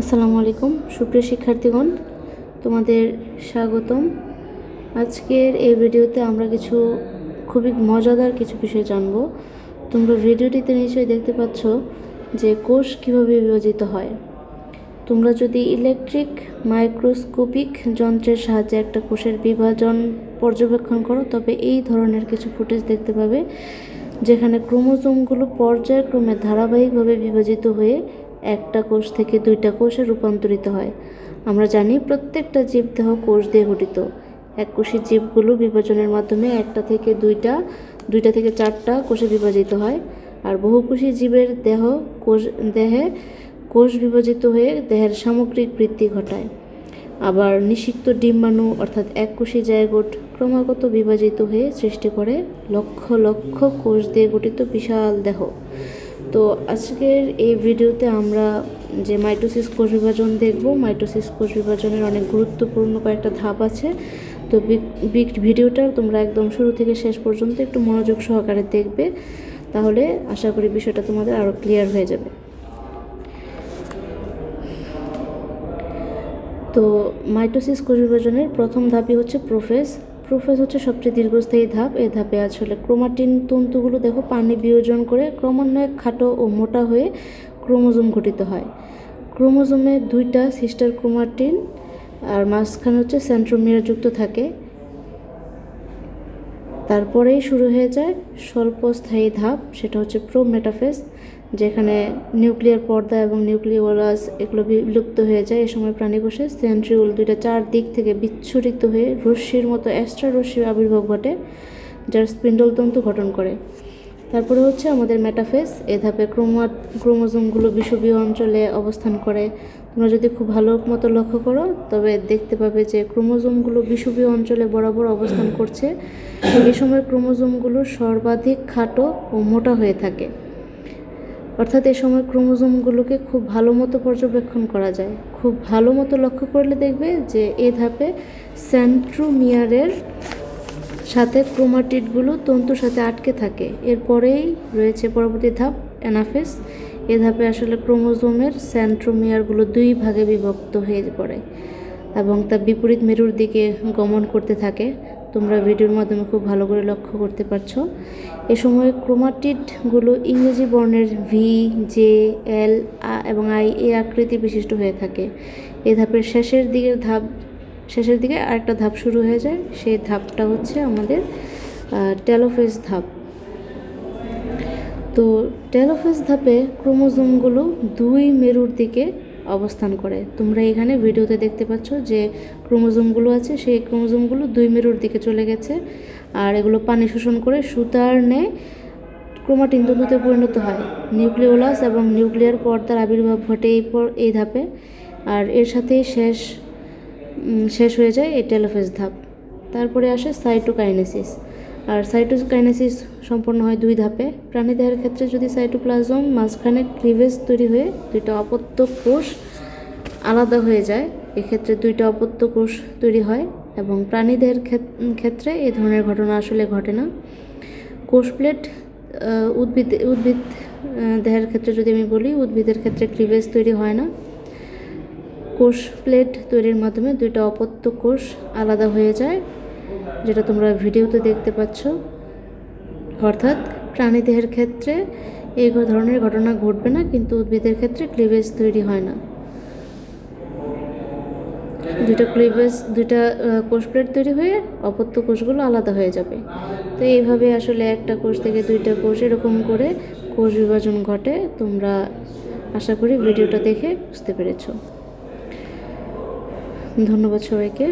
আসসালামু আলাইকুম। সুপ্রিয় শিক্ষার্থীগণ, তোমাদের স্বাগতম। আজকের এই ভিডিওতে আমরা কিছু খুবই মজাদার কিছু বিষয় জানব। তোমরা ভিডিওটিতে নিশ্চয়ই দেখতে পাচ্ছ যে কোষ কীভাবে বিভাজিত হয়। তোমরা যদি ইলেকট্রিক মাইক্রোস্কোপিক যন্ত্রের সাহায্যে একটা কোষের বিভাজন পর্যবেক্ষণ করো, তবে এই ধরনের কিছু ফুটেজ দেখতে পাবে, যেখানে ক্রোমোজোমগুলো পর্যায়ক্রমে ধারাবাহিকভাবে বিভাজিত হয়ে একটা কোষ থেকে দুইটা কোষে রূপান্তরিত হয়। আমরা জানি প্রত্যেকটা জীবদেহ কোষ দিয়ে গঠিত। এককোষী জীবগুলো বিভাজনের মাধ্যমে একটা থেকে দুইটা দুইটা থেকে চারটা কোষে বিভাজিত হয়। আর বহুকোষী জীবের দেহ কোষ, দেহে কোষ বিভাজিত হয়ে দেহের সামগ্রিক বৃদ্ধি ঘটায়। আবার নিষিক্ত ডিম্বাণু অর্থাৎ এককোষী জায়গোট ক্রমাগত বিভাজিত হয়ে সৃষ্টি করে লক্ষ লক্ষ কোষ দিয়ে গঠিত বিশাল দেহ। তো আজকের এই ভিডিওতে আমরা যে মাইটোসিস কোষ বিভাজন দেখব, মাইটোসিস কোষ বিভাজনের অনেক গুরুত্বপূর্ণ কয়েকটা ধাপ আছে। তো বিগ ভিডিওটা তোমরা একদম শুরু থেকে শেষ পর্যন্ত একটু মনোযোগ সহকারে দেখবে, তাহলে আশা করি বিষয়টা তোমাদের আরও ক্লিয়ার হয়ে যাবে। তো মাইটোসিস কোষ বিভাজনের প্রথম ধাপই হচ্ছে প্রোফেস প্রোফেস হচ্ছে সবচেয়ে দীর্ঘস্থায়ী ধাপ। এ ধাপে আসলে ক্রোমাটিন তন্তুগুলো দেখো, পানি বিয়োজন করে ক্রমান্বয়ে খাটো ও মোটা হয়ে ক্রোমোজোম গঠিত হয়। ক্রোমোজোমে দুইটা সিস্টার ক্রোমাটিন, আর মাঝখানে হচ্ছে যুক্ত থাকে। তারপরেই শুরু হয়ে যায় স্বল্পস্থায়ী ধাপ, সেটা হচ্ছে প্রো মেটাফেস যেখানে নিউক্লিয়ার পর্দা এবং নিউক্লিওলাস এগুলো বিলুপ্ত হয়ে যায় এ সময় প্রাণীকোষে সেন্ট্রিউল দুইটা চার দিক থেকে বিচ্ছুরিত হয়ে রশ্মির মতো অ্যাস্ট্রা রশ্মির আবির্ভাব ঘটে, যার স্পিন্ডল তন্তু গঠন করে। তারপরে হচ্ছে আমাদের মেটাফেস এ ধাপে ক্রোমা ক্রোমোজোমগুলো বিষুবীয় অঞ্চলে অবস্থান করে। তোমরা যদি খুব ভালো মতো লক্ষ্য করো, তবে দেখতে পাবে যে ক্রোমোজোমগুলো বিষুবীয় অঞ্চলে বরাবর অবস্থান করছে। এই সময় ক্রোমোজোমগুলো সর্বাধিক খাটো ও মোটা হয়ে থাকে। অর্থাৎ এ সময় ক্রোমোজোমগুলোকে খুব ভালো মতো পর্যবেক্ষণ করা যায়। খুব ভালো মতো লক্ষ্য করলে দেখবে যে এ ধাপে সেন্ট্রোমিয়ারের সাথে ক্রোমাটিডগুলো তন্তুর সাথে আটকে থাকে। এরপরেই রয়েছে পরবর্তী ধাপ, অ্যানাফেস। এ ধাপে আসলে ক্রোমোজোমের সেন্ট্রোমিয়ারগুলো দুই ভাগে বিভক্ত হয়ে পড়ে এবং তা বিপরীত মেরুর দিকে গমন করতে থাকে। তোমরা ভিডিওর মাধ্যমে খুব ভালো করে লক্ষ্য করতে পারছ। এ সময় ক্রোমাটিডগুলো ইংরেজি বর্ণের ভি জে এল এবং আই এ আকৃতি বিশিষ্ট হয়ে থাকে। এ ধাপের শেষের দিকের ধাপ শেষের দিকে আরেকটা ধাপ শুরু হয়ে যায়। সেই ধাপটা হচ্ছে আমাদের টেলোফেজ ধাপ। তো টেলোফেজ ধাপে ক্রোমোজোমগুলো দুই মেরুর দিকে অবস্থান করে। তোমরা এখানে ভিডিওতে দেখতে পাচ্ছ যে ক্রোমোজোমগুলো আছে, সেই ক্রোমোজোমগুলো দুই মেরুর দিকে চলে গেছে। আর এগুলো পানি শোষণ করে সুতার ন্যায় ক্রোমাটিন তন্তুতে পরিণত হয়। নিউক্লিওলাস এবং নিউক্লিয়ার পর্দার আবির্ভাব ঘটে এই এই ধাপে। আর এর সাথেই শেষ শেষ হয়ে যায় এই টেলোফেজ ধাপ। তারপরে আসে সাইটোকাইনেসিস আর সাইটোকাইনেসিস সম্পন্ন হয় দুই ধাপে। প্রাণীদেহের ক্ষেত্রে যদি সাইটোপ্লাজম মাঝখানে ক্লিভেজ তৈরি হয়ে দুইটা অপত্য কোষ আলাদা হয়ে যায়, এক্ষেত্রে দুইটা অপত্য কোষ তৈরি হয় এবং প্রাণীদেহের ক্ষেত্রে এই ধরনের ঘটনা আসলে ঘটে না। কোষ প্লেট উদ্ভিদ উদ্ভিদ দেহের ক্ষেত্রে যদি আমি বলি, উদ্ভিদের ক্ষেত্রে ক্লিভেজ তৈরি হয় না। কোষ প্লেট তৈরির মাধ্যমে দুইটা অপত্য কোষ আলাদা হয়ে যায়, যেটা তোমরা ভিডিওতে দেখতে পাচ্ছ। অর্থাৎ প্রাণীদেহের ক্ষেত্রে এই ধরনের ঘটনা ঘটবে না, কিন্তু উদ্ভিদের ক্ষেত্রে ক্লিভেজ তৈরি হয় না। দুইটা ক্লিভেজ দুইটা কোষ প্লেট তৈরি হয়ে অপত্য কোষগুলো আলাদা হয়ে যাবে। তো এইভাবে আসলে একটা কোষ থেকে দুইটা কোষ এরকম করে কোষ বিভাজন ঘটে, তোমরা আশা করি ভিডিওটা দেখে বুঝতে পেরেছ। ধন্যবাদ সবাইকে।